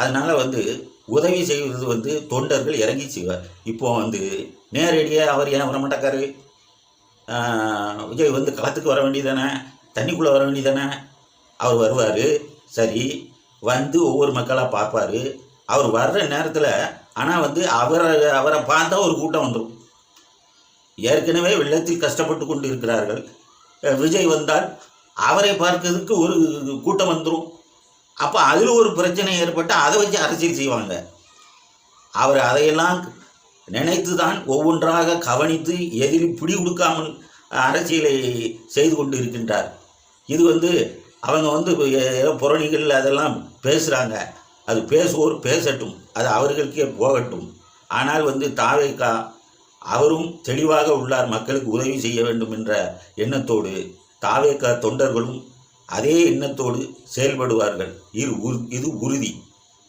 அதனால் வந்து உதவி செய்வது வந்து தொண்டர்கள் இறங்கி செய்வார். இப்போ வந்து நேரடியாக அவர் ஏன் வர மாட்டாக்காரு விஜய் வந்து களத்துக்கு வர வேண்டியதானே? தண்ணிக்குள்ளே வர வேண்டியதானே? அவர் வருவார். சரி வந்து ஒவ்வொரு மக்களாக பார்ப்பார். அவர் வர்ற நேரத்தில் ஆனால் வந்து அவரை அவரை பார்த்தா ஒரு கூட்டம் வந்துடும் ஏற்கனவே வெள்ளத்தில் கஷ்டப்பட்டு கொண்டு இருக்கிறார்கள் விஜய் வந்தால் அவரை பார்க்கறதுக்கு ஒரு கூட்டம் வந்துடும் அப்போ அதில் ஒரு பிரச்சனை ஏற்பட்டு அதை வச்சு அரசியல் செய்வாங்க. அவர் அதையெல்லாம் நினைத்து தான் ஒவ்வொன்றாக கவனித்து எதிலும் பிடி கொடுக்காமல் அரசியலை செய்து கொண்டு இருக்கின்றார் இது வந்து அவங்க வந்து புரணிகள் அதெல்லாம் பேசுகிறாங்க அது பேசுவோர் பேசட்டும் அது அவர்களுக்கே போகட்டும். ஆனால் வந்து தாவேக்கா அவரும் தெளிவாக உள்ளார் மக்களுக்கு உதவி செய்ய வேண்டும் என்ற எண்ணத்தோடு தாவேக்கா தொண்டர்களும் அதே எண்ணத்தோடு செயல்படுவார்கள். இது உறு- இது உறுதி.